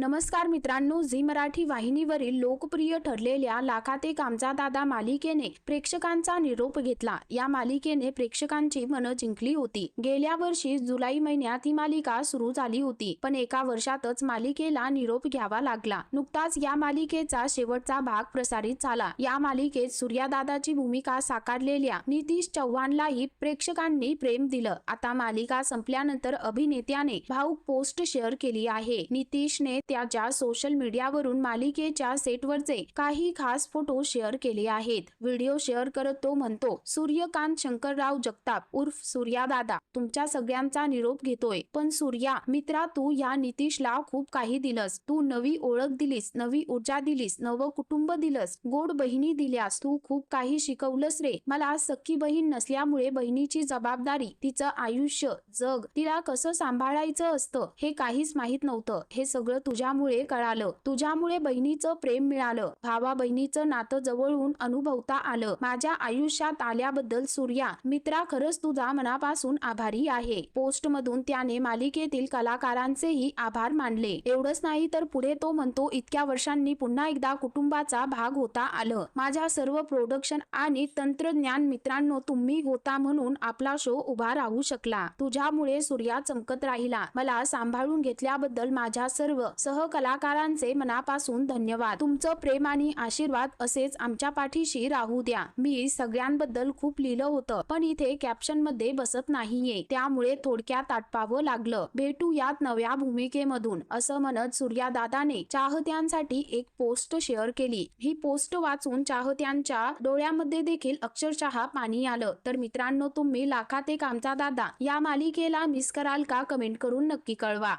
नमस्कार मित्रांनो झी मराठी वाहिनीवरील लोकप्रिय ठरलेल्या लाखाते कामचा दादा मालिकेने प्रेक्षकांचा निरोप घेतला. या मालिकेने प्रेक्षकांची मनं जिंकली होती. गेल्या वर्षी जुलै महिन्यात ही मालिका सुरू झाली होती पण एका वर्षातच मालिकेला निरोप घ्यावा लागला. नुकताच या मालिकेचा शेवटचा भाग प्रसारित झाला. या मालिकेत सूर्यादादाची भूमिका साकारलेल्या नितीश चव्हाणलाही प्रेक्षकांनी प्रेम दिलं. आता मालिका संपल्यानंतर अभिनेत्याने भाऊक पोस्ट शेअर केली आहे. नितीशने त्याच्या सोशल मीडियावरून मालिकेच्या सेटवरचे काही खास फोटो शेअर केले आहेत. व्हिडिओ शेअर करत तो म्हणतो सूर्यकांत शंकरराव जगताप उर्फ सूर्यादादा तुमच्या सगळ्यांचा निरोप घेतोय. पण सूर्या मित्रा तू या नितीशला खूप काही दिलंस. तू नवी ओळख दिलीस नवी ऊर्जा दिलीस नवं कुटुंब दिलंस. गोड बहिणी दिल्यास तू खूप काही शिकवलंस रे. मला सख्खी बहीण नसल्यामुळे बहिणीची जबाबदारी तिचं आयुष्य जग तिला कसं सांभाळायचं असतं हे काहीच माहीत नव्हतं. हे सगळं तुझ्यामुळे कळालं. तुझ्यामुळे बहिणीचं प्रेम मिळालं. भावा बहिणीचं नातं जवळून अनुभवता आलं. माझ्या आयुष्यात आल्याबद्दल सूर्या मित्रा खरंच तुझा मनापासून आभारी आहे. पोस्ट मधून त्याने मालिकेतील कलाकारांचेही आभार मानले. एवढंच नाही तर पुढे तो म्हणतो इतक्या वर्षांनी पुन्हा एकदा कुटुंबाचा भाग होता आलं. माझ्या सर्व प्रोडक्शन आणि तंत्रज्ञान मित्रांनो तुम्ही होता म्हणून आपला शो उभा राहू शकला. तुझ्यामुळे सूर्या चमकत राहिला. मला सांभाळून घेतल्याबद्दल माझ्या सर्व सहकलाकारांचे मनापासून धन्यवाद. तुमचं प्रेम आणि आशीर्वाद असेच आमच्या पाठीशी राहू द्या. मी सगळ्यांबद्दल खूप लिहिलं होतं पण इथे कॅप्शनमध्ये बसत नाहीये. त्यामुळे थोडक्यात आटपावं लागलं. भेटू यात नव्या भूमिकेमधून असं म्हणत सूर्यादादाने चाहत्यांसाठी एक पोस्ट शेअर केली. ही पोस्ट वाचून चाहत्यांच्या डोळ्यामध्ये देखील अक्षरशः पाणी आलं. तर मित्रांनो तुम्ही लाखात एक आमचा दादा या मालिकेला मिस कराल का? कमेंट करून नक्की कळवा.